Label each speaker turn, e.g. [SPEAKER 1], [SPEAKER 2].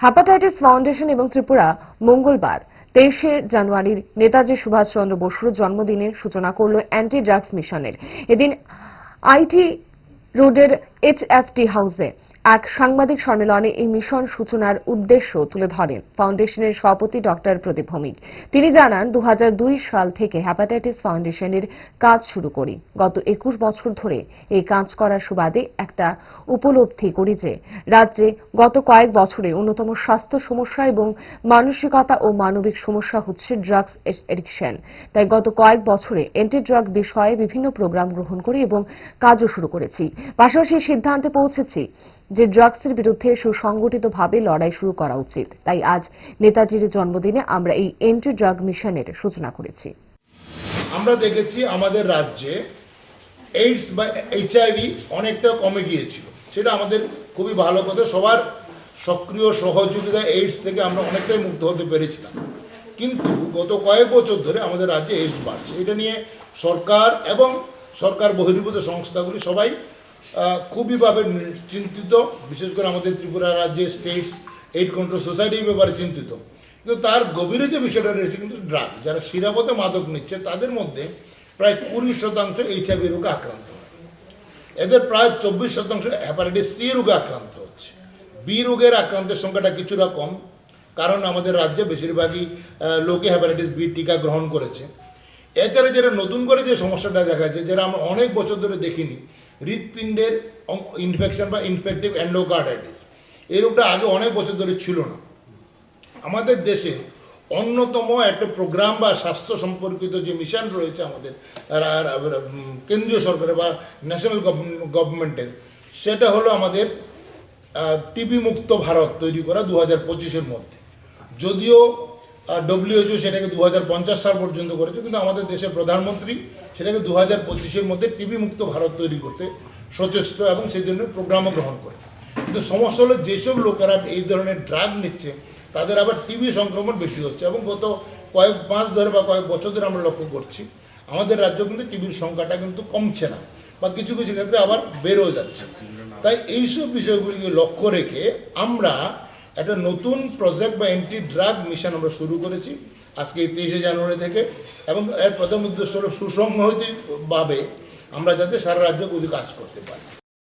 [SPEAKER 1] Hepatitis foundation এবং ত্রিপুরা মঙ্গলবার তেইশে জানুয়ারির নেতাজি সুভাষচন্দ্র বসুর জন্মদিনের সূচনা করল অ্যান্টি ড্রাগস মিশনের এদিন আইটি রোডের এইচএফটি হাউসে এক সাংবাদিক সম্মেলনে এই মিশন সূচনার উদ্দেশ্য তুলে ধরেন ফাউন্ডেশনের সভাপতি ডক্টর প্রদীপ ভৌমিক। তিনি জানান দু হাজার দুই সাল থেকে হ্যাপাটাইটিস ফাউন্ডেশনের কাজ শুরু করি। গত একুশ বছর ধরে এই কাজ করার সুবাদে একটা উপলব্ধি করি যে, রাজ্যে গত কয়েক বছরে অন্যতম স্বাস্থ্য সমস্যা এবং মানসিকতা ও মানবিক সমস্যা হচ্ছে ড্রাগস এডিকশন। তাই গত কয়েক বছরে এন্টি ড্রাগ বিষয়ে বিভিন্ন প্রোগ্রাম গ্রহণ করি এবং কাজও শুরু করেছি। পাশাপাশি সিদ্ধান্তে পৌঁছেছি যে ড্রাগসের বিরুদ্ধে সুসংগঠিতভাবে লড়াই শুরু করা উচিত। তাই আজ নেতাজির জন্মদিনে আমরা এই এন্টি ড্রাগ মিশনের সূচনা করেছি।
[SPEAKER 2] আমরা দেখেছি আমাদের রাজ্যে এইডস বা এইচআইভি অনেকটা কমে গিয়েছিল। সেটা আমাদের খুবই ভালো কথা। সবার সক্রিয় সহযোগিতা এইডস থেকে আমরা অনেকটাই মুক্ত হতে পেরেছিলাম। কিন্তু গত কয়েক বছর ধরে আমাদের রাজ্যে এইডস বাড়ছে। এটা নিয়ে সরকার এবং সরকার বহির্ভূত সংস্থাগুলি সবাই খুবইভাবে চিন্তিত বিশেষ করে আমাদের ত্রিপুরা রাজ্যে স্টেটস এইড কন্ট্রোল সোসাইটি ব্যাপারে চিন্তিত। কিন্তু তার গভীরে যে বিষয়টা রয়েছে কিন্তু ড্রাগ, যারা শিরাপথে মাদক নিচ্ছে, তাদের মধ্যে প্রায় কুড়ি শতাংশ এইচআইভি রোগে আক্রান্ত এদের প্রায় চব্বিশ শতাংশ হ্যাপাটাইটিস সি রোগে আক্রান্ত হচ্ছে। বি রোগের আক্রান্তের সংখ্যাটা কিছুটা কম, কারণ আমাদের রাজ্যে বেশিরভাগই লোকে হ্যাপাটাইটিস বি টিকা গ্রহণ করেছে। এছাড়া যেটা নতুন করে যে সমস্যাটা দেখা যাচ্ছে, যেটা আমরা অনেক বছর ধরে দেখিনি হৃৎপিণ্ডের ইনফেকশন বা ইনফেক্টিভ অ্যান্ডোকার্ডাইটিস এই রোগটা আগে অনেক বছর ধরে ছিল না। আমাদের দেশে অন্যতম একটা প্রোগ্রাম বা স্বাস্থ্য সম্পর্কিত যে মিশন রয়েছে আমাদের কেন্দ্রীয় সরকারের বা ন্যাশনাল গভর্নমেন্টের সেটা হলো আমাদের টিবি মুক্ত ভারত তৈরি করা দু হাজার পঁচিশের মধ্যে। যদিও ডব্লিউএইচও সেটাকে দু হাজার পঞ্চাশ সাল পর্যন্ত করেছে, কিন্তু আমাদের দেশের প্রধানমন্ত্রী সেটাকে দু হাজার পঁচিশের মধ্যে টিবি মুক্ত ভারত তৈরি করতে সচেষ্ট এবং সেই জন্য প্রোগ্রামও গ্রহণ করে। কিন্তু সমস্যা হলো যেসব লোকেরা এই ধরনের ড্রাগ নিচ্ছে, তাদের আবার টিবি সংক্রমণ বেশি হচ্ছে এবং গত কয়েক মাস ধরে বা কয়েক বছর ধরে আমরা লক্ষ্য করছি, আমাদের রাজ্য কিন্তু টিবির সংখ্যাটা কিন্তু কমছে না বা কিছু কিছু ক্ষেত্রে আবার বেড়েও যাচ্ছে। তাই এইসব বিষয়গুলিকে লক্ষ্য রেখে আমরা একটা নতুন প্রজেক্ট বা এন্টি ড্রাগ মিশন আমরা শুরু করেছি আজকে তেইশে জানুয়ারি থেকে এবং এর প্রথম উদ্দেশ্য হল সুসংহতভাবে আমরা যাতে সারা রাজ্যগুলি কাজ করতে পারি।